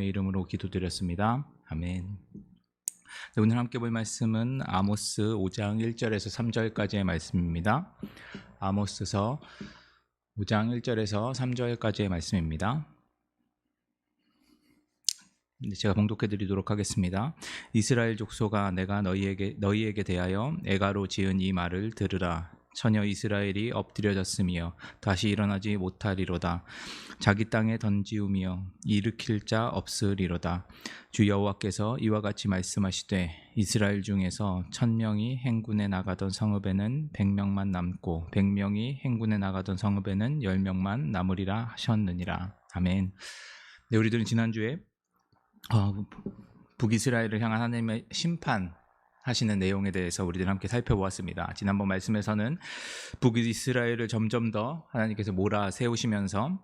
의 이름으로 기도드렸습니다. 아멘. 네, 오늘 함께 볼 말씀은 아모스 5장 1절에서 3절까지의 말씀입니다. 아모스서 5장 1절에서 3절까지의 말씀입니다. 네, 제가 봉독해 드리도록 하겠습니다. 이스라엘 족속아 내가 너희에게 너희에게 대하여 애가로 지은 이 말을 들으라. 처녀 이스라엘이 엎드려졌으며 다시 일어나지 못하리로다. 자기 땅에 던지우며 일으킬 자 없으리로다. 주 여호와께서 이와 같이 말씀하시되 이스라엘 중에서 천 명이 행군에 나가던 성읍에는 백 명만 남고 백 명이 행군에 나가던 성읍에는 열 명만 남으리라 하셨느니라. 아멘. 네, 우리들은 지난주에 어, 북이스라엘을 향한 하나님의 심판 하시는 내용에 대해서 우리들 함께 살펴보았습니다. 지난번 말씀에서는 북이스라엘을 점점 더 하나님께서 몰아 세우시면서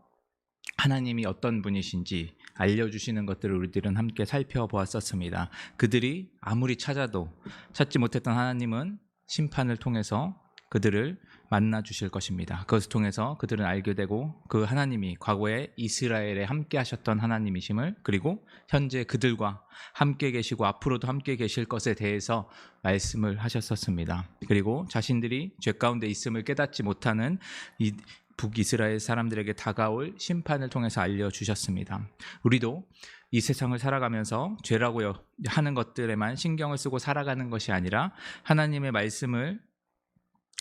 하나님이 어떤 분이신지 알려주시는 것들을 우리들은 함께 살펴보았었습니다. 그들이 아무리 찾아도 찾지 못했던 하나님은 심판을 통해서 그들을 만나 주실 것입니다. 그것을 통해서 그들은 알게 되고 그 하나님이 과거에 이스라엘에 함께 하셨던 하나님이심을 그리고 현재 그들과 함께 계시고 앞으로도 함께 계실 것에 대해서 말씀을 하셨었습니다. 그리고 자신들이 죄 가운데 있음을 깨닫지 못하는 이 북이스라엘 사람들에게 다가올 심판을 통해서 알려주셨습니다. 우리도 이 세상을 살아가면서 죄라고 하는 것들에만 신경을 쓰고 살아가는 것이 아니라 하나님의 말씀을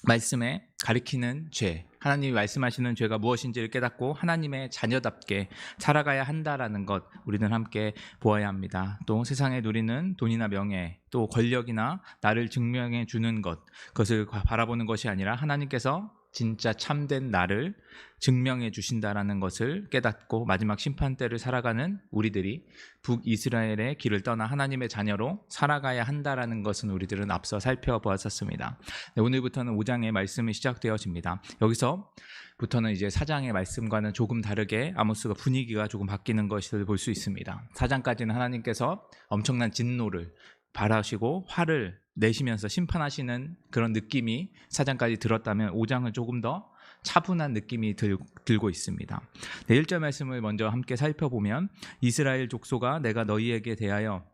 말씀에 가리키는 죄, 하나님이 말씀하시는 죄가 무엇인지를 깨닫고 하나님의 자녀답게 살아가야 한다라는 것 우리는 함께 보아야 합니다. 또 세상에 누리는 돈이나 명예, 또 권력이나 나를 증명해 주는 것, 그것을 바라보는 것이 아니라 하나님께서 진짜 참된 나를 증명해 주신다라는 것을 깨닫고 마지막 심판 때를 살아가는 우리들이 북이스라엘의 길을 떠나 하나님의 자녀로 살아가야 한다라는 것은 우리들은 앞서 살펴보았었습니다. 네, 오늘부터는 5장의 말씀이 시작되어집니다. 여기서부터는 이제 4장의 말씀과는 조금 다르게 아모스가 분위기가 조금 바뀌는 것을 볼 수 있습니다. 4장까지는 하나님께서 엄청난 진노를 바라시고 화를 내시면서 심판하시는 그런 느낌이 사장까지 들었다면 5장은 조금 더 차분한 느낌이 들, 고 있습니다. 네, 1절 말씀을 먼저 함께 살펴보면 이스라엘 족소가 내가 너희에게 대하여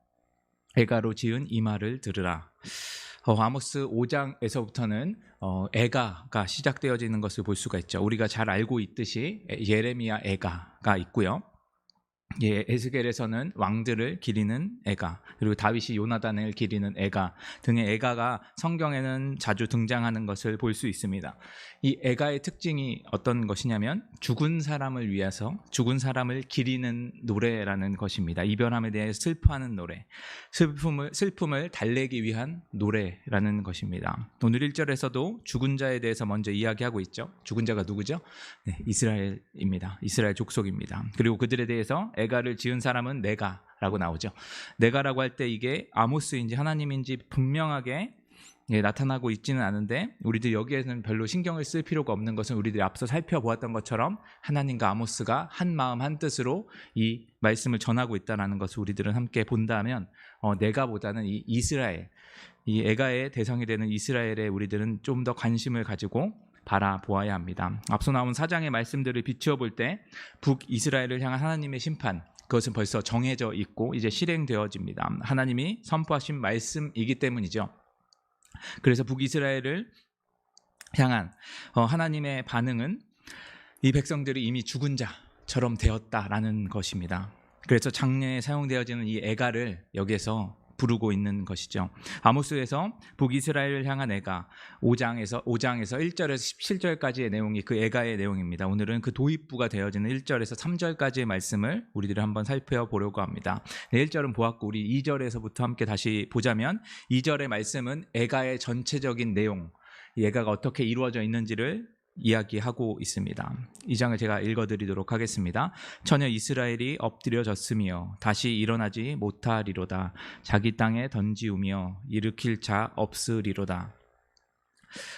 애가로 지은 이 말을 들으라. 어, 아모스 5장에서부터는 어, 애가가 시작되어지는 것을 볼 수가 있죠. 우리가 잘 알고 있듯이 예레미야 애가가 있고요. 예, 에스겔에서는 왕들을 기리는 애가 그리고 다윗이 요나단을 기리는 애가 등의 애가가 성경에는 자주 등장하는 것을 볼 수 있습니다. 이 애가의 특징이 어떤 것이냐면 죽은 사람을 위해서 죽은 사람을 기리는 노래라는 것입니다. 이별함에 대해 슬퍼하는 노래, 슬픔을 슬픔을 달래기 위한 노래라는 것입니다. 오늘 1절에서도 죽은 자에 대해서 먼저 이야기하고 있죠. 죽은 자가 누구죠? 네, 이스라엘입니다. 이스라엘 족속입니다. 그리고 그들에 대해서 애가를 지은 사람은 내가라고 나오죠. 내가라고 할 때 이게 아모스인지 하나님인지 분명하게 예, 나타나고 있지는 않은데 우리들 여기에는 별로 신경을 쓸 필요가 없는 것은 우리들이 앞서 살펴보았던 것처럼 하나님과 아모스가 한 마음 한 뜻으로 이 말씀을 전하고 있다는 것을 우리들은 함께 본다면 어, 내가보다는 이 이스라엘 이 애가의 대상이 되는 이스라엘에 우리들은 좀 더 관심을 가지고 바라보아야 합니다. 앞서 나온 사장의 말씀들을 비추어 볼 때 북이스라엘을 향한 하나님의 심판 그것은 벌써 정해져 있고 이제 실행되어집니다. 하나님이 선포하신 말씀이기 때문이죠. 그래서 북이스라엘을 향한 어, 하나님의 반응은 이 백성들이 이미 죽은 자처럼 되었다라는 것입니다. 그래서 장례에 사용되어지는 이 애가를 여기에서 부르고 있는 것이죠. 아모스에서 북이스라엘을 향한 애가 5장에서 5장에서 1절에서 17절까지의 내용이 그 애가의 내용입니다. 오늘은 그 도입부가 되어지는 1절에서 3절까지의 말씀을 우리들이 한번 살펴보려고 합니다. 1절은 보았고 우리 2절에서부터 함께 다시 보자면 2절의 말씀은 애가의 전체적인 내용, 애가가 어떻게 이루어져 있는지를 이야기하고 있습니다. 이 장을 제가 읽어드리도록 하겠습니다. 처녀 이스라엘이 엎드려졌으며 다시 일어나지 못하리로다. 자기 땅에 던지우며 일으킬 자 없으리로다.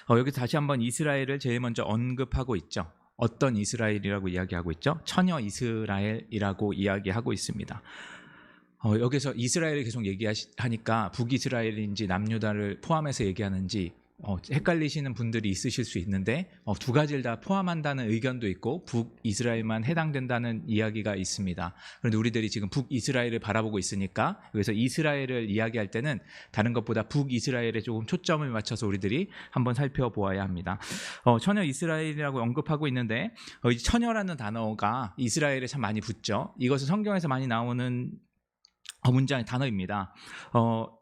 어, 여기 다시 한번 이스라엘을 제일 먼저 언급하고 있죠. 어떤 이스라엘이라고 이야기하고 있죠? 처녀 이스라엘이라고 이야기하고 있습니다. 어, 여기서 이스라엘을 계속 얘기하니까 북이스라엘인지 남유다를 포함해서 얘기하는지 어, 헷갈리시는 분들이 있으실 수 있는데 어, 두 가지를 다 포함한다는 의견도 있고 북이스라엘만 해당된다는 이야기가 있습니다. 그런데 우리들이 지금 북이스라엘을 바라보고 있으니까 여기서 이스라엘을 이야기할 때는 다른 것보다 북이스라엘에 조금 초점을 맞춰서 우리들이 한번 살펴보아야 합니다. 어, 처녀 이스라엘이라고 언급하고 있는데 어, 이 처녀라는 단어가 이스라엘에 참 많이 붙죠. 이것은 성경에서 많이 나오는 어, 문장의 단어입니다. 어,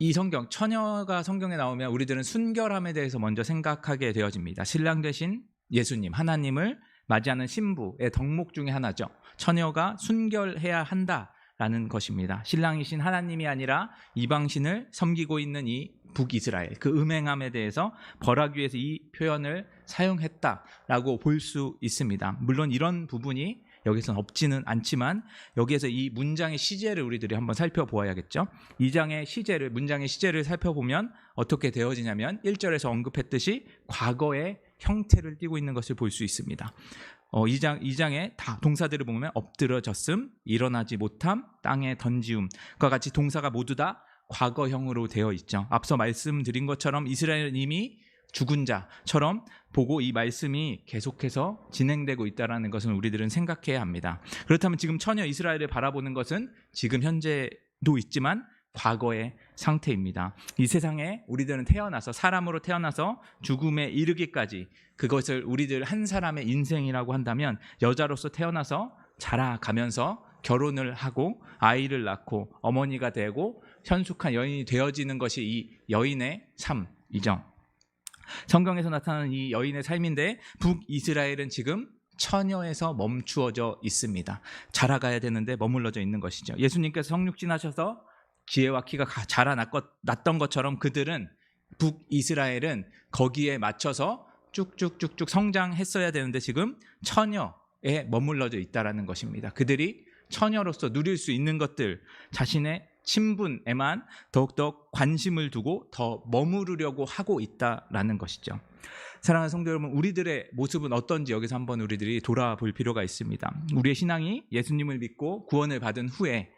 이 성경 처녀가 성경에 나오면 우리들은 순결함에 대해서 먼저 생각하게 되어집니다. 신랑 되신 예수님 하나님을 맞이하는 신부의 덕목 중에 하나죠. 처녀가 순결해야 한다라는 것입니다. 신랑이신 하나님이 아니라 이방신을 섬기고 있는 이 북이스라엘 그 음행함에 대해서 벌하기 위해서 이 표현을 사용했다라고 볼 수 있습니다. 물론 이런 부분이 여기서는 없지는 않지만 여기에서 이 문장의 시제를 우리들이 한번 살펴보아야겠죠. 이 장의 시제를 문장의 시제를 살펴보면 어떻게 되어지냐면 1절에서 언급했듯이 과거의 형태를 띠고 있는 것을 볼 수 있습니다. 어, 이 장, 이 장의 다 동사들을 보면 엎드러졌음, 일어나지 못함, 땅에 던지움과 같이 동사가 모두 다 과거형으로 되어 있죠. 앞서 말씀드린 것처럼 이스라엘은 이미 죽은 자처럼 보고 이 말씀이 계속해서 진행되고 있다는 것은 우리들은 생각해야 합니다. 그렇다면 지금 처녀 이스라엘을 바라보는 것은 지금 현재도 있지만 과거의 상태입니다. 이 세상에 우리들은 태어나서 사람으로 태어나서 죽음에 이르기까지 그것을 우리들 한 사람의 인생이라고 한다면 여자로서 태어나서 자라가면서 결혼을 하고 아이를 낳고 어머니가 되고 현숙한 여인이 되어지는 것이 이 여인의 삶이죠. 성경에서 나타나는 이 여인의 삶인데 북이스라엘은 지금 처녀에서 멈추어져 있습니다. 자라가야 되는데 머물러져 있는 것이죠. 예수님께서 성육신하셔서 지혜와 키가 가- 자라났던 것처럼 그들은 북이스라엘은 거기에 맞춰서 쭉쭉쭉쭉 성장했어야 되는데 지금 처녀에 머물러져 있다라는 것입니다. 그들이 처녀로서 누릴 수 있는 것들 자신의 친분에만 더욱더 관심을 두고 더 머무르려고 하고 있다라는 것이죠. 사랑하는 성도 여러분, 우리들의 모습은 어떤지 여기서 한번 우리들이 돌아볼 필요가 있습니다. 우리의 신앙이 예수님을 믿고 구원을 받은 후에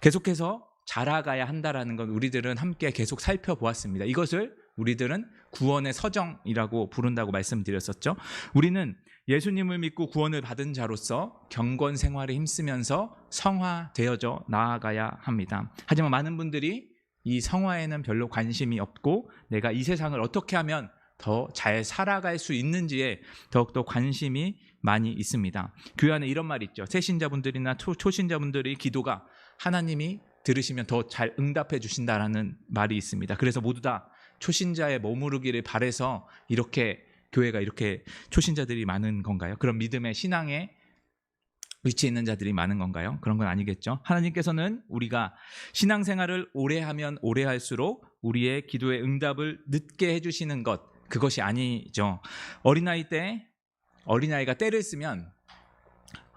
계속해서 자라가야 한다라는 건 우리들은 함께 계속 살펴보았습니다. 이것을 우리들은 구원의 서정이라고 부른다고 말씀드렸었죠. 우리는 예수님을 믿고 구원을 받은 자로서 경건 생활에 힘쓰면서 성화되어져 나아가야 합니다. 하지만 많은 분들이 이 성화에는 별로 관심이 없고 내가 이 세상을 어떻게 하면 더 잘 살아갈 수 있는지에 더욱더 관심이 많이 있습니다. 교회 안에 이런 말이 있죠. 새신자분들이나 초, 초신자분들의 기도가 하나님이 들으시면 더 잘 응답해 주신다라는 말이 있습니다. 그래서 모두 다 초신자에 머무르기를 바래서 이렇게 교회가 이렇게 초신자들이 많은 건가요? 그런 믿음의 신앙에 위치해 있는 자들이 많은 건가요? 그런 건 아니겠죠. 하나님께서는 우리가 신앙생활을 오래 하면 오래 할수록 우리의 기도의 응답을 늦게 해주시는 것 그것이 아니죠. 어린아이 때 어린아이가 때를 쓰면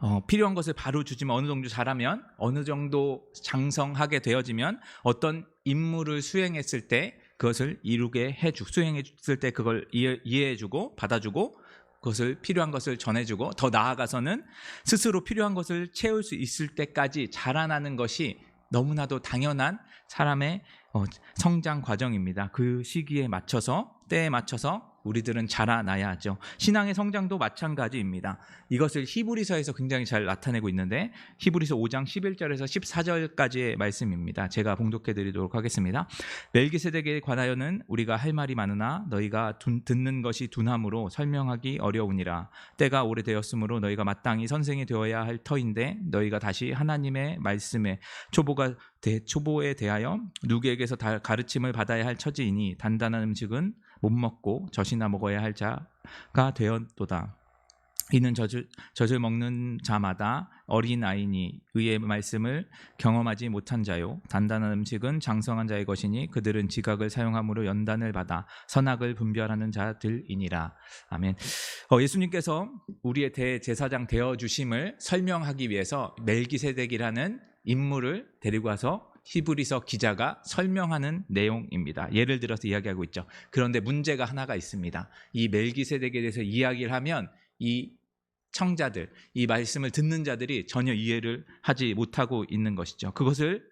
어, 필요한 것을 바로 주지만 어느 정도 잘하면 어느 정도 장성하게 되어지면 어떤 임무를 수행했을 때 그것을 이루게 해주 수행했을 때 그걸 이해, 이해해주고 받아주고 그것을 필요한 것을 전해주고 더 나아가서는 스스로 필요한 것을 채울 수 있을 때까지 자라나는 것이 너무나도 당연한 사람의 어, 성장 과정입니다. 그 시기에 맞춰서 때에 맞춰서 우리들은 자라나야 하죠. 신앙의 성장도 마찬가지입니다. 이것을 히브리서에서 굉장히 잘 나타내고 있는데 히브리서 5장 11절에서 14절까지의 말씀입니다. 제가 봉독해 드리도록 하겠습니다. 멜기세덱에 관하여는 우리가 할 말이 많으나 너희가 둔- 듣는 것이 둔함으로 설명하기 어려우니라. 때가 오래되었으므로 너희가 마땅히 선생이 되어야 할 터인데 너희가 다시 하나님의 말씀에 초보가 대, 초보에 대하여 누구에게서 다 가르침을 받아야 할 처지이니 단단한 음식은 못 먹고 젖이나 먹어야 할 자가 되었도다. 이는 젖을, 젖을 먹는 자마다 어린 아이니 의의 말씀을 경험하지 못한 자요 단단한 음식은 장성한 자의 것이니 그들은 지각을 사용함으로 연단을 받아 선악을 분별하는 자들이니라 아멘. 어, 예수님께서 우리의 대제사장 되어 주심을 설명하기 위해서 멜기세덱이라는 인물을 데리고 와서 히브리서 기자가 설명하는 내용입니다. 예를 들어서 이야기하고 있죠. 그런데 문제가 하나가 있습니다. 이 멜기세덱에 대해서 이야기를 하면 이 청자들, 이 말씀을 듣는 자들이 전혀 이해를 하지 못하고 있는 것이죠. 그것을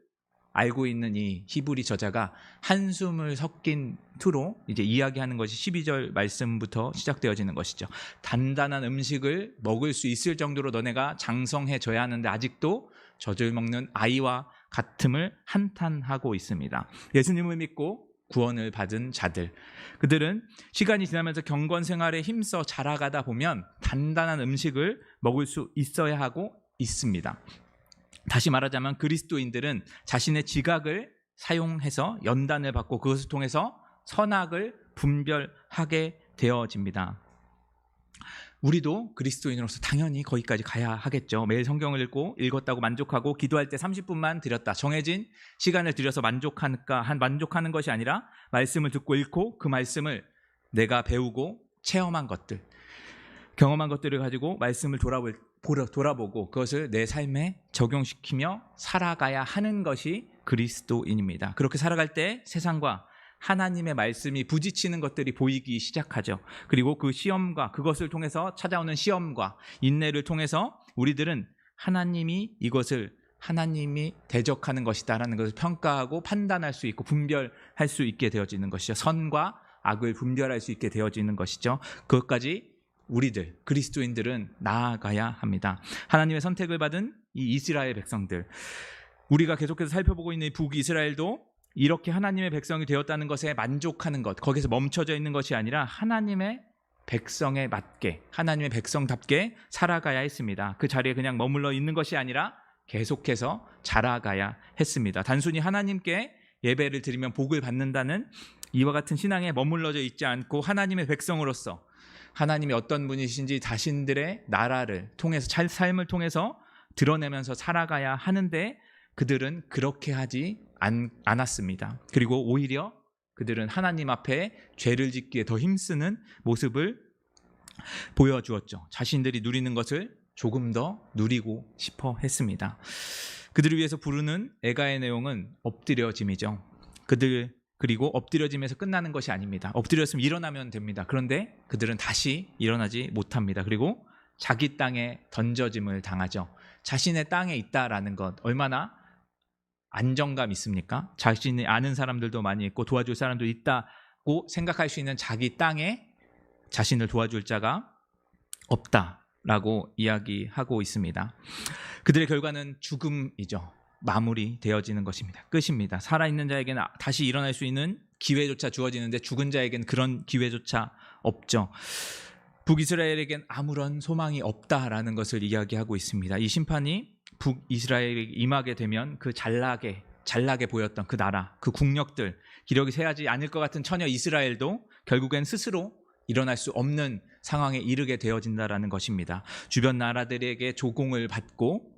알고 있는 이 히브리 저자가 한숨을 섞인 투로 이제 이야기하는 것이 12절 말씀부터 시작되어지는 것이죠. 단단한 음식을 먹을 수 있을 정도로 너네가 장성해져야 하는데 아직도 젖을 먹는 아이와 같음을 한탄하고 있습니다. 예수님을 믿고 구원을 받은 자들. 그들은 시간이 지나면서 경건 생활에 힘써 자라가다 보면 단단한 음식을 먹을 수 있어야 하고 있습니다. 다시 말하자면 그리스도인들은 자신의 지각을 사용해서 연단을 받고 그것을 통해서 선악을 분별하게 되어집니다. 우리도 그리스도인으로서 당연히 거기까지 가야 하겠죠. 매일 성경을 읽고 읽었다고 만족하고 기도할 때 30분만 드렸다. 정해진 시간을 들여서 만족하니까 한 만족하는 것이 아니라 말씀을 듣고 읽고 그 말씀을 내가 배우고 체험한 것들, 경험한 것들을 가지고 말씀을 돌아볼 돌아보고 그것을 내 삶에 적용시키며 살아가야 하는 것이 그리스도인입니다. 그렇게 살아갈 때 세상과 하나님의 말씀이 부딪히는 것들이 보이기 시작하죠. 그리고 그 시험과 그것을 통해서 찾아오는 시험과 인내를 통해서 우리들은 하나님이 이것을 하나님이 대적하는 것이다라는 것을 평가하고 판단할 수 있고 분별할 수 있게 되어지는 것이죠. 선과 악을 분별할 수 있게 되어지는 것이죠. 그것까지 우리들 그리스도인들은 나아가야 합니다. 하나님의 선택을 받은 이 이스라엘 백성들 우리가 계속해서 살펴보고 있는 이 북이스라엘도 이렇게 하나님의 백성이 되었다는 것에 만족하는 것 거기서 멈춰져 있는 것이 아니라 하나님의 백성에 맞게 하나님의 백성답게 살아가야 했습니다. 그 자리에 그냥 머물러 있는 것이 아니라 계속해서 자라가야 했습니다. 단순히 하나님께 예배를 드리면 복을 받는다는 이와 같은 신앙에 머물러져 있지 않고 하나님의 백성으로서 하나님이 어떤 분이신지 자신들의 나라를 통해서 잘 삶을 통해서 드러내면서 살아가야 하는데 그들은 그렇게 하지 않, 않았습니다. 그리고 오히려 그들은 하나님 앞에 죄를 짓기에 더 힘쓰는 모습을 보여주었죠. 자신들이 누리는 것을 조금 더 누리고 싶어 했습니다. 그들을 위해서 부르는 애가의 내용은 엎드려짐이죠. 그들 그리고 엎드려짐에서 끝나는 것이 아닙니다. 엎드렸으면 일어나면 됩니다. 그런데 그들은 다시 일어나지 못합니다. 그리고 자기 땅에 던져짐을 당하죠. 자신의 땅에 있다라는 것 얼마나 안정감 있습니까? 자신이 아는 사람들도 많이 있고 도와줄 사람도 있다고 생각할 수 있는 자기 땅에 자신을 도와줄 자가 없다라고 이야기하고 있습니다. 그들의 결과는 죽음이죠. 마무리 되어지는 것입니다. 끝입니다. 살아있는 자에게는 다시 일어날 수 있는 기회조차 주어지는데 죽은 자에게는 그런 기회조차 없죠. 북이스라엘에겐 아무런 소망이 없다라는 것을 이야기하고 있습니다. 이 심판이 북이스라엘에 임하게 되면 그 잘나게 잘나게 보였던 그 나라, 그 국력들, 기력이 세하지 않을 것 같은 처녀 이스라엘도 결국엔 스스로 일어날 수 없는 상황에 이르게 되어진다라는 것입니다. 주변 나라들에게 조공을 받고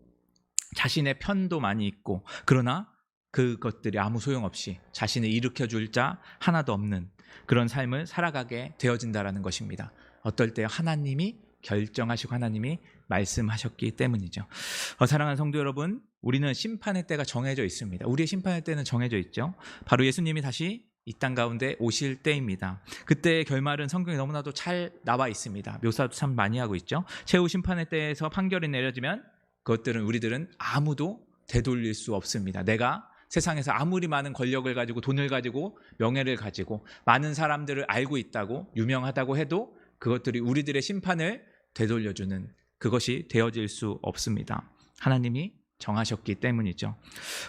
자신의 편도 많이 있고 그러나 그것들이 아무 소용없이 자신을 일으켜 줄 자 하나도 없는 그런 삶을 살아가게 되어진다라는 것입니다. 어떨 때 하나님이 결정하시고 하나님이 말씀하셨기 때문이죠. 어, 사랑하는 성도 여러분, 우리는 심판의 때가 정해져 있습니다. 우리의 심판의 때는 정해져 있죠. 바로 예수님이 다시 이 땅 가운데 오실 때입니다. 그때의 결말은 성경에 너무나도 잘 나와 있습니다. 묘사도 참 많이 하고 있죠. 최후 심판의 때에서 판결이 내려지면 그것들은 우리들은 아무도 되돌릴 수 없습니다. 내가 세상에서 아무리 많은 권력을 가지고 돈을 가지고 명예를 가지고 많은 사람들을 알고 있다고 유명하다고 해도 그것들이 우리들의 심판을 되돌려주는 그것이 되어질 수 없습니다. 하나님이 정하셨기 때문이죠.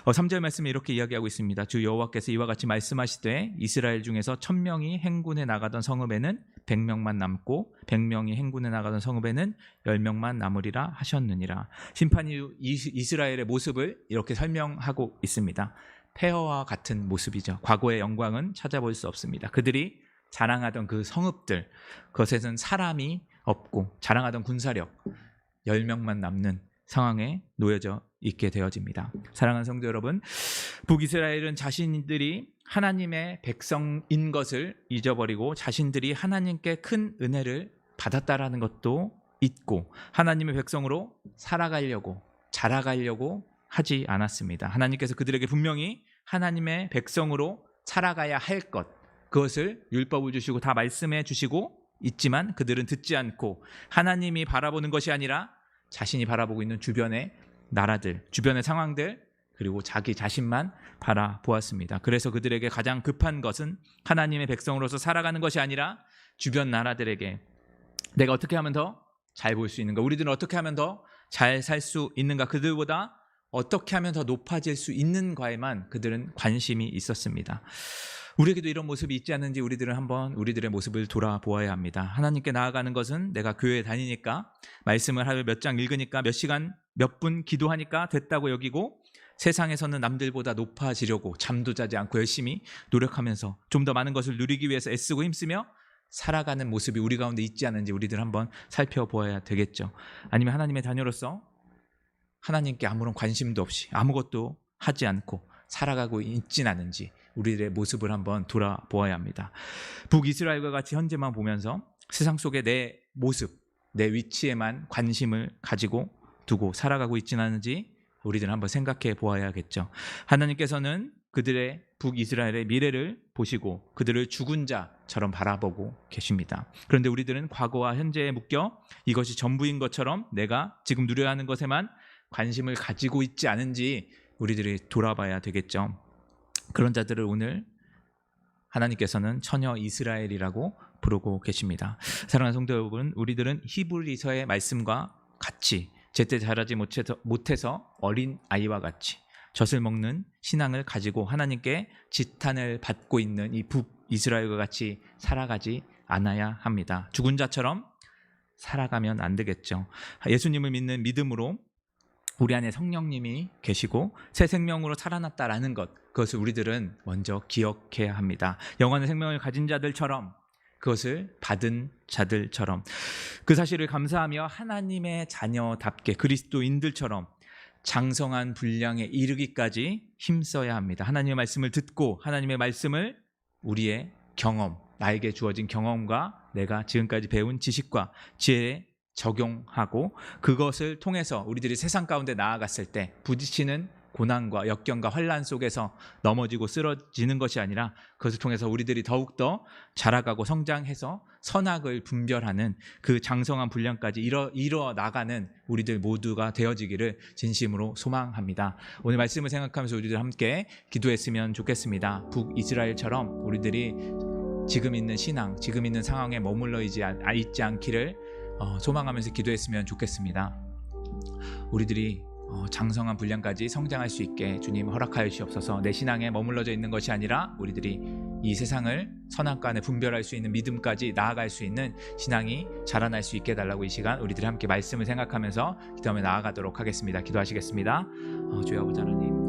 어, 3절 말씀에 이렇게 이야기하고 있습니다. 주 여호와께서 이와 같이 말씀하시되 이스라엘 중에서 천명이 행군에 나가던 성읍에는 백명만 남고 백명이 행군에 나가던 성읍에는 열명만 남으리라 하셨느니라. 심판 이후 이- 이스라엘의 모습을 이렇게 설명하고 있습니다. 폐허와 같은 모습이죠. 과거의 영광은 찾아볼 수 없습니다. 그들이 자랑하던 그 성읍들 그것에는 사람이 없고 자랑하던 군사력 10명만 남는 상황에 놓여져 있게 되어집니다. 사랑하는 성도 여러분, 북이스라엘은 자신들이 하나님의 백성인 것을 잊어버리고 자신들이 하나님께 큰 은혜를 받았다라는 것도 잊고 하나님의 백성으로 살아가려고 자라가려고 하지 않았습니다. 하나님께서 그들에게 분명히 하나님의 백성으로 살아가야 할 것, 그것을 율법을 주시고 다 말씀해 주시고 있지만 그들은 듣지 않고 하나님이 바라보는 것이 아니라 자신이 바라보고 있는 주변의 나라들, 주변의 상황들, 그리고 자기 자신만 바라보았습니다. 그래서 그들에게 가장 급한 것은 하나님의 백성으로서 살아가는 것이 아니라 주변 나라들에게 내가 어떻게 하면 더 잘 볼 수 있는가? 우리들은 어떻게 하면 더 잘 살 수 있는가? 그들보다 어떻게 하면 더 높아질 수 있는가에만 그들은 관심이 있었습니다. 우리에게도 이런 모습이 있지 않는지 우리들은 한번 우리들의 모습을 돌아보아야 합니다. 하나님께 나아가는 것은 내가 교회에 다니니까 말씀을 하루에 몇장 읽으니까 몇 시간 몇 분 기도하니까 됐다고 여기고 세상에서는 남들보다 높아지려고 잠도 자지 않고 열심히 노력하면서 좀 더 많은 것을 누리기 위해서 애쓰고 힘쓰며 살아가는 모습이 우리 가운데 있지 않은지 우리들 한번 살펴보아야 되겠죠. 아니면 하나님의 자녀로서 하나님께 아무런 관심도 없이 아무것도 하지 않고 살아가고 있진 않은지 우리들의 모습을 한번 돌아보아야 합니다. 북이스라엘과 같이 현재만 보면서 세상 속의 내 모습, 내 위치에만 관심을 가지고 두고 살아가고 있진 않은지 우리들 한번 생각해 보아야겠죠. 하나님께서는 그들의 북이스라엘의 미래를 보시고 그들을 죽은 자처럼 바라보고 계십니다. 그런데 우리들은 과거와 현재에 묶여 이것이 전부인 것처럼 내가 지금 누려야 하는 것에만 관심을 가지고 있지 않은지 우리들이 돌아봐야 되겠죠. 그런 자들을 오늘 하나님께서는 처녀 이스라엘이라고 부르고 계십니다. 사랑하는 성도 여러분, 우리들은 히브리서의 말씀과 같이 제때 자라지 못해서, 못해서 어린 아이와 같이 젖을 먹는 신앙을 가지고 하나님께 지탄을 받고 있는 이 북이스라엘과 같이 살아가지 않아야 합니다. 죽은 자처럼 살아가면 안 되겠죠. 예수님을 믿는 믿음으로 우리 안에 성령님이 계시고 새 생명으로 살아났다라는 것 그것을 우리들은 먼저 기억해야 합니다. 영원한 생명을 가진 자들처럼 그것을 받은 자들처럼 그 사실을 감사하며 하나님의 자녀답게 그리스도인들처럼 장성한 분량에 이르기까지 힘써야 합니다. 하나님의 말씀을 듣고 하나님의 말씀을 우리의 경험, 나에게 주어진 경험과 내가 지금까지 배운 지식과 지혜에 적용하고 그것을 통해서 우리들이 세상 가운데 나아갔을 때 부딪히는 고난과 역경과 환란 속에서 넘어지고 쓰러지는 것이 아니라 그것을 통해서 우리들이 더욱더 자라가고 성장해서 선악을 분별하는 그 장성한 분량까지 이뤄, 이뤄 나가는 우리들 모두가 되어지기를 진심으로 소망합니다. 오늘 말씀을 생각하면서 우리들 함께 기도했으면 좋겠습니다. 북이스라엘처럼 우리들이 지금 있는 신앙, 지금 있는 상황에 머물러 있지, 않, 있지 않기를 어, 소망하면서 기도했으면 좋겠습니다. 우리들이 어, 장성한 분량까지 성장할 수 있게 주님 허락하여 주시옵소서. 내 신앙에 머물러져 있는 것이 아니라 우리들이 이 세상을 선악간에 분별할 수 있는 믿음까지 나아갈 수 있는 신앙이 자라날 수 있게 달라고 이 시간 우리들이 함께 말씀을 생각하면서 기도하며 나아가도록 하겠습니다. 기도하시겠습니다. 어, 주여 아버지 하나님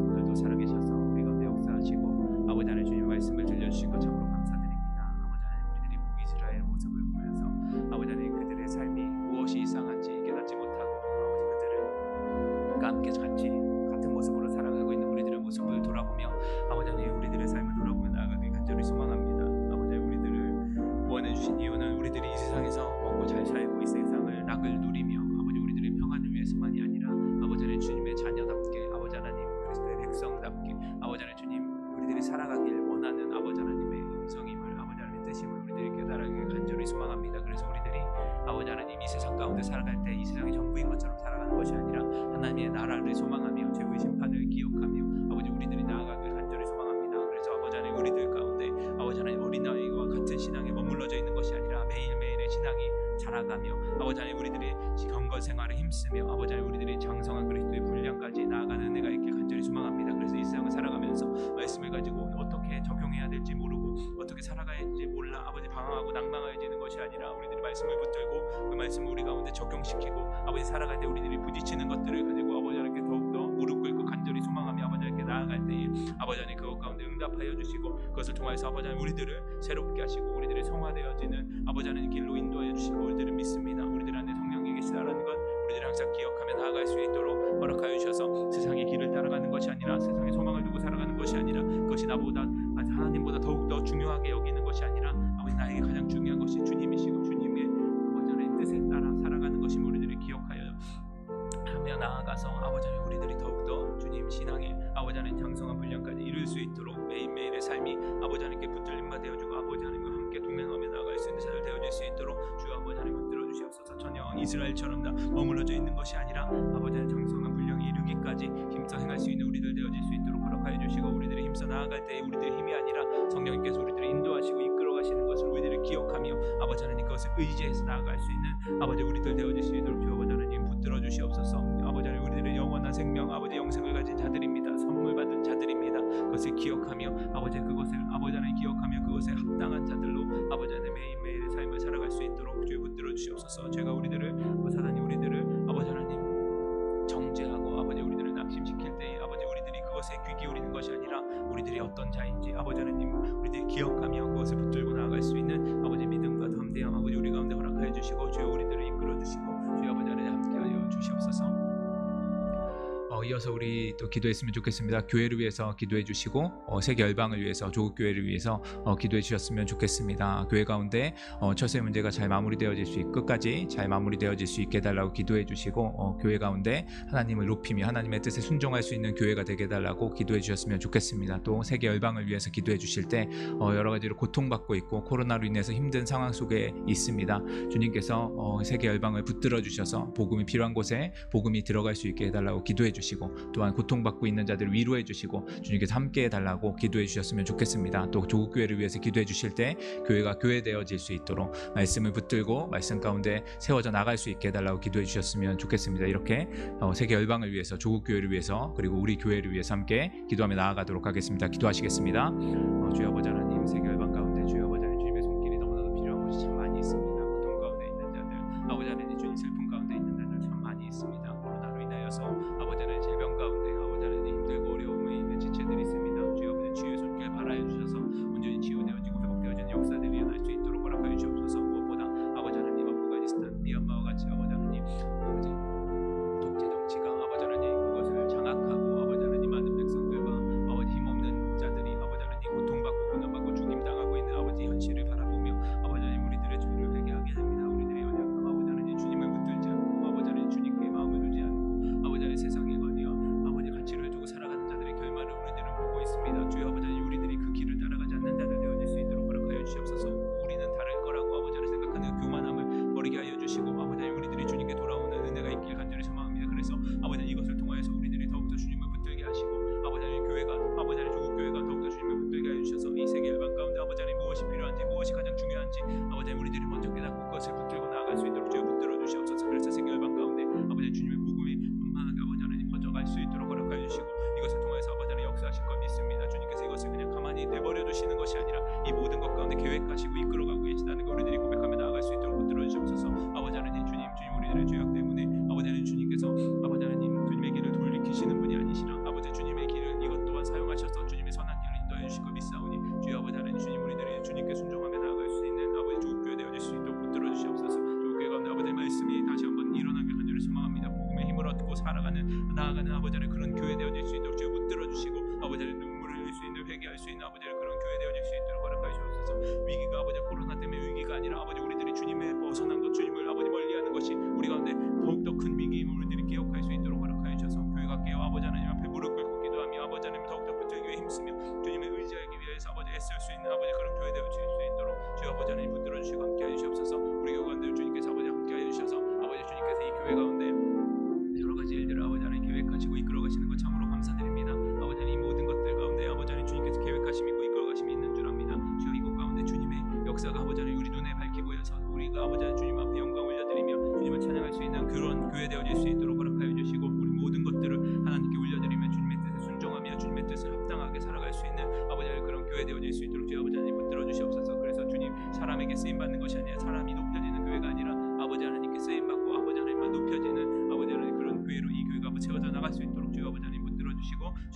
가운데 살아갈 때 이 세상이 전부인 것처럼 살아가는 것이 아니라 하나님의 나라를 소망하며 죄의 심판을 기억하며 아버지 우리들이 나아가길 간절히 소망합니다. 그래서 아버지 하나님 우리들 가운데 아버지 하나님 어린아이와 같은 신앙에 머물러져 있는 것이 아니라 매일매일의 신앙이 자라가며 아버지 하나님 우리들이 경건 생활에 힘쓰며 아버지 하나님 우리들이 장성한 그리스도의 분량까지 나아가는 있길 간절히 소망합니다. 그래서 이 세상을 살아가면서 말씀을 가지고 어떻게 적용해야 될지 모르고 어떻게 살아가야 할지 몰라 아버지 방황하고 낭망해지는 것이 아니라 우리들이 말씀을 붙들고 그 말씀을 우리 가운데 적용시키고 아버지 살아갈 때 우리들이 부딪히는 것들을 가지고 아버지 하나님께 더욱더 무릎 꿇고 간절히 소망하며 아버지 하나님께 나아갈 때에 아버지 하나님 그것 가운데 응답하여 주시고 그것을 통해서 아버지 하나님 우리들을 새롭게 하시고 우리들이 성화되어지는 아버지 하나님 길로 인도하여 주실 우리들은 믿습니다. 우리들 안에 성령이 계시다라는 것 우리들이 항상 기억하며 나아갈 수 있도록 허락하여 주셔서 세상의 길을 따라가는 것이 아니라 세상의 소망을 두고 살아가는 것이 아니라 그것이 나보다 하나님보다 더욱더 중요하게 여기는 것이 아니라 아버지 나에게 가장 중요한 것이 주님이시고 주님의 아버지 하나님 뜻에 따라 살아가는 것이 우리들이 기억하여 하며 나아가서 아버지 우리들이 더욱더 주님 신앙에 아버지 하나님 장성한 분량까지 이룰 수 있도록 매일매일의 삶이 이스라엘처럼 다 머물러져 있는 것이 아니라 아버지 하나님 장성한 분량에 이르기까지 힘 힘써 행할 수 있는 우리들 되어질 수 있도록 허락하여 주시고 우리들이 힘써 나아갈 때 우리들의 힘이 아니라 성령님께서 우리들을 인도하시고 이끌어 가시는 것을 우리들이 기억하며 아버지 하나님 그것을 의지해서 나아갈 수 있는 아버지 우리들 되어질 수 있도록 주 아버지 하나님 붙들어 주시옵소서. 아버지 우리들의 영원한 생명 아버지 영생을 가진 자들입니다. 선물 받은 자들입니다. 그것을 기억하며 아버지 그것을 아버지 기억하며 그것에 합당한 자들로 아버지 하나님 매일매일의 삶을 살아갈 수 있도록 주여 붙들어 주시옵소서. 제가 우리들을 어, 사단이 우리들을 아버지 하나님 정죄하고 아버지 우리들을 낙심시킬 때에 아버지 우리들이 그것에 귀 기울이는 것이 아니라 우리들이 어떤 자인지 아버지 하나님 우리들이 기억하며 그것을 붙들고 나아갈 수 있는 아버지 믿음과 담대함 아버지 우리 가운데 허락하여 주시고 주여 우리들을 이끌어 주시고 주시옵소서. 어, 이어서 우리 또 기도했으면 좋겠습니다. 교회를 위해서 기도해 주시고 어, 세계 열방을 위해서 조국 교회를 위해서 어, 기도해 주셨으면 좋겠습니다. 교회 가운데 어, 처세 문제가 잘 마무리되어질 수 있, 끝까지 잘 마무리되어질 수 있게 해달라고 기도해 주시고 어, 교회 가운데 하나님을 높이며 하나님의 뜻에 순종할 수 있는 교회가 되게 해달라고 기도해 주셨으면 좋겠습니다. 또 세계 열방을 위해서 기도해 주실 때 어, 여러 가지로 고통받고 있고 코로나로 인해서 힘든 상황 속에 있습니다. 주님께서 어, 세계 열방을 붙들어 주셔서 복음이 필요한 곳에 복음이 들어갈 수 있게 해달라고 기도해 주시고 또한 고통받고 있는 자들을 위로해 주시고 주님께서 함께 해달라고 기도해 주셨으면 좋겠습니다. 또 조국 교회를 위해서 기도해 주실 때 교회가 교회되어질 수 있도록 말씀을 붙들고 말씀 가운데 세워져 나갈 수 있게 해달라고 기도해 주셨으면 좋겠습니다. 이렇게 어, 세계 열방을 위해서 조국 교회를 위해서 그리고 우리 교회를 위해서 함께 기도하며 나아가도록 하겠습니다. 기도하시겠습니다. 어, 주여 하나님 세계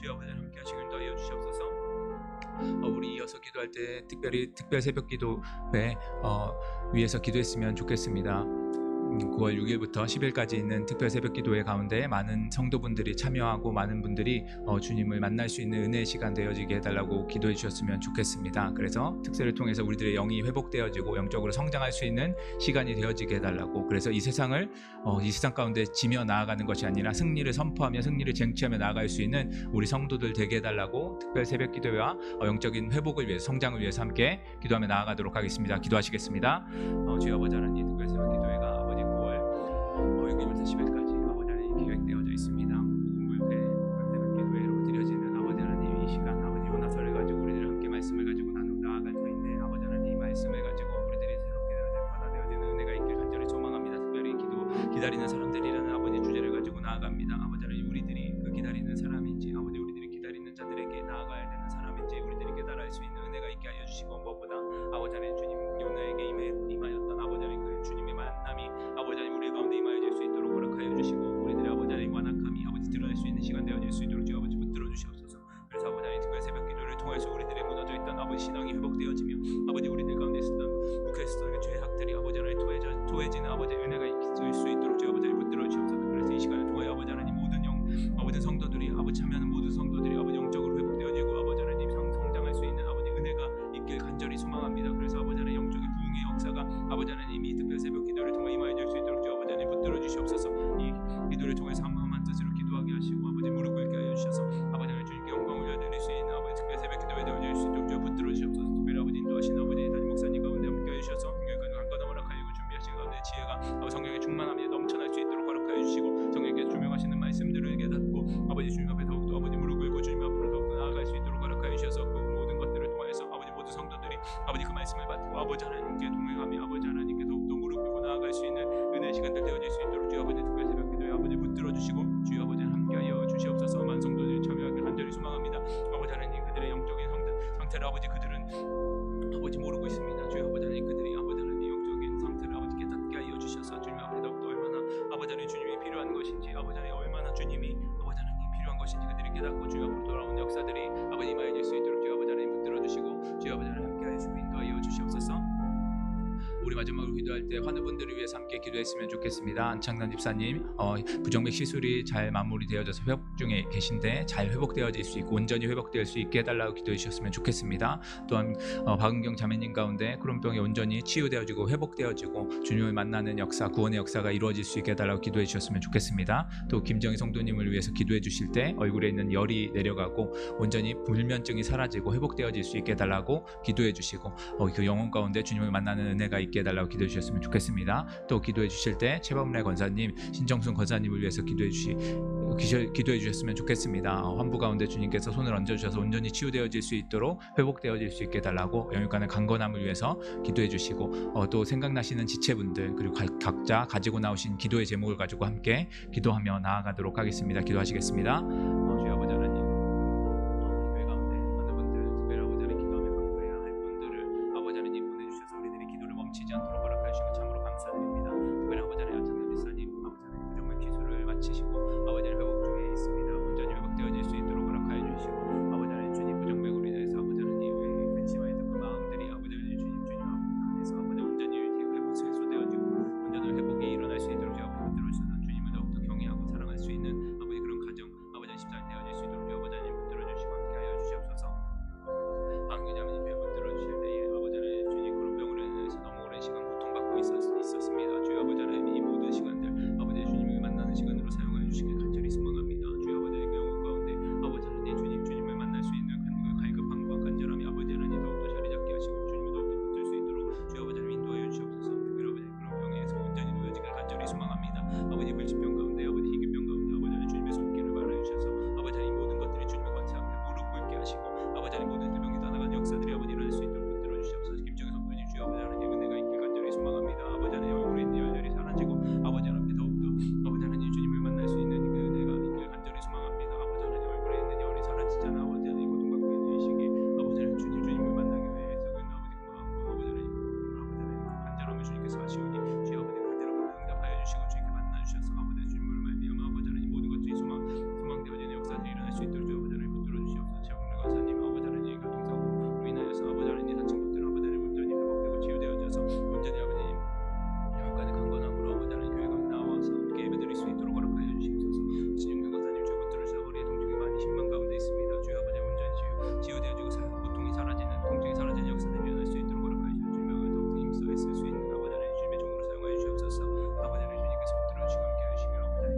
아버지 하나님 함께 하시길 도하여 주시옵소서 어, 우리 이어서 기도할 때 특별히 특별 새벽 기도회 어, 위해서 기도했으면 좋겠습니다. 음, 9월 6일부터 10일까지 있는 특별 새벽 기도회 가운데 많은 성도분들이 참여하고 많은 분들이 어, 주님을 만날 수 있는 은혜의 시간 되어지게 해달라고 기도해 주셨으면 좋겠습니다. 그래서 특세를 통해서 우리들의 영이 회복되어지고 영적으로 성장할 수 있는 시간이 되어지게 해달라고 그래서 이 세상을 어, 이 세상 가운데 지며 나아가는 것이 아니라 승리를 선포하며 승리를 쟁취하며 나아갈 수 있는 우리 성도들 되게 해달라고 특별 새벽 기도회와 어, 영적인 회복을 위해서 성장을 위해서 함께 기도하며 나아가도록 하겠습니다. 기도하시겠습니다. 어, 주여 아버지 하나님 특별 새벽 기도회가 집에까지 아버지 하나님 계획되어져 있습니다. 물배 반대로 기도회로 드려지는 아버지 하나님 이 시간 아버지 요나서를 가지고 우리들 함께 말씀을 가지고 나누 나아갈 터인데 아버지 하나님 말씀을 가지고 우리들이 새롭게 변화되어지는 은혜가 있길 간절히 소망합니다. 특별히 기도 기다리는 사람들이라. 为了不进多，现在不进多。对，换的温度。 함께 기도했으면 좋겠습니다. 안창단 집사님, 어, 부정맥 시술이 잘 마무리되어져서 회복 중에 계신데 잘 회복되어질 수 있고 온전히 회복될 수 있게 해달라고 기도해 주셨으면 좋겠습니다. 또한 어, 박은경 자매님 가운데 크론병이 온전히 치유되어지고 회복되어지고 주님을 만나는 역사, 구원의 역사가 이루어질 수 있게 해달라고 기도해 주셨으면 좋겠습니다. 또 김정희 성도님을 위해서 기도해 주실 때 얼굴에 있는 열이 내려가고 온전히 불면증이 사라지고 회복되어질 수 있게 해달라고 기도해 주시고 어, 그 영혼 가운데 주님을 만나는 은혜가 있게 해달라고 기도해 주셨으면 좋겠습니다. 또 기도해 주실 때 최범래 권사님, 신정순 권사님을 위해서 기도해 주시 기도해 주셨으면 좋겠습니다. 환부 가운데 주님께서 손을 얹어 주셔서 온전히 치유되어질 수 있도록 회복되어질 수 있게 달라고 영육간의 강건함을 위해서 기도해 주시고 어, 또 생각나시는 지체분들 그리고 각자 가지고 나오신 기도의 제목을 가지고 함께 기도하며 나아가도록 하겠습니다. 기도하시겠습니다. 어, 주 아버지.